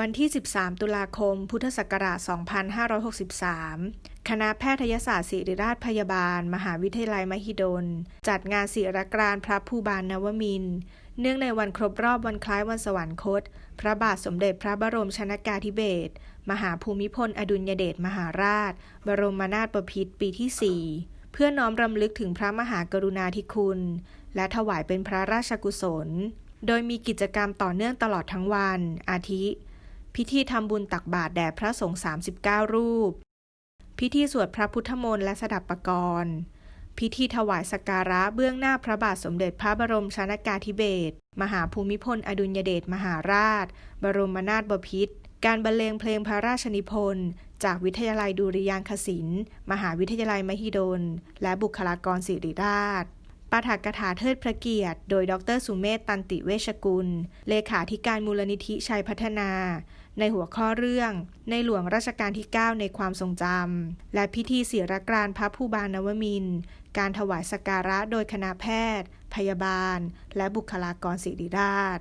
วันที่ 13 ตุลาคม พุทธศักราช 2563 คณะแพทยศาสตร์ศิริราชพยาบาล มหาวิทยาลัยมหิดล จัดงานศิรกรานพระภูบาลนวมิน เนื่องในวันครบรอบวันคล้ายวันสวรรคต พระบาทสมเด็จพระบรมชนากาธิเบศร มหาภูมิพลอดุลยเดชมหาราช บรมนาถบพิตรปีที่ 4 เพื่อน้อมรำลึกถึงพระมหากรุณาธิคุณ และถวายเป็นพระราชกุศล โดยมีกิจกรรมต่อเนื่องตลอดทั้งวัน อาทิ พิธีทำบุญตักบาตรแด่พระสงฆ์39 รูป พิธีสวดพระพุทธมนต์และสดับปกรณ์พิธีถวายสักการะเบื้องหน้าพระบาทสมเด็จพระบรมชนากาธิเบศรมหาภูมิพลอดุลยเดชมหาราช บรมนาถบพิตรการบรรเลงเพลงพระราชนิพนธ์จากวิทยาลัยดุริยางคศิลป์ มหาวิทยาลัยมหิดล และบุคลากรศิริราช ปาฐกถาเทิดพระเกียรติ โดยดรสุเมธตันติเวชกุล เลขาธิการมูลนิธิชัยพัฒนา ในหัวข้อเรื่อง ในหลวงรัชกาลที่ 9 ในความทรงจำ และพิธีศิรกรานพระภูบาลนวมิน การถวายสักการะโดยคณะแพทย์ พยาบาล และบุคลากรศิริราช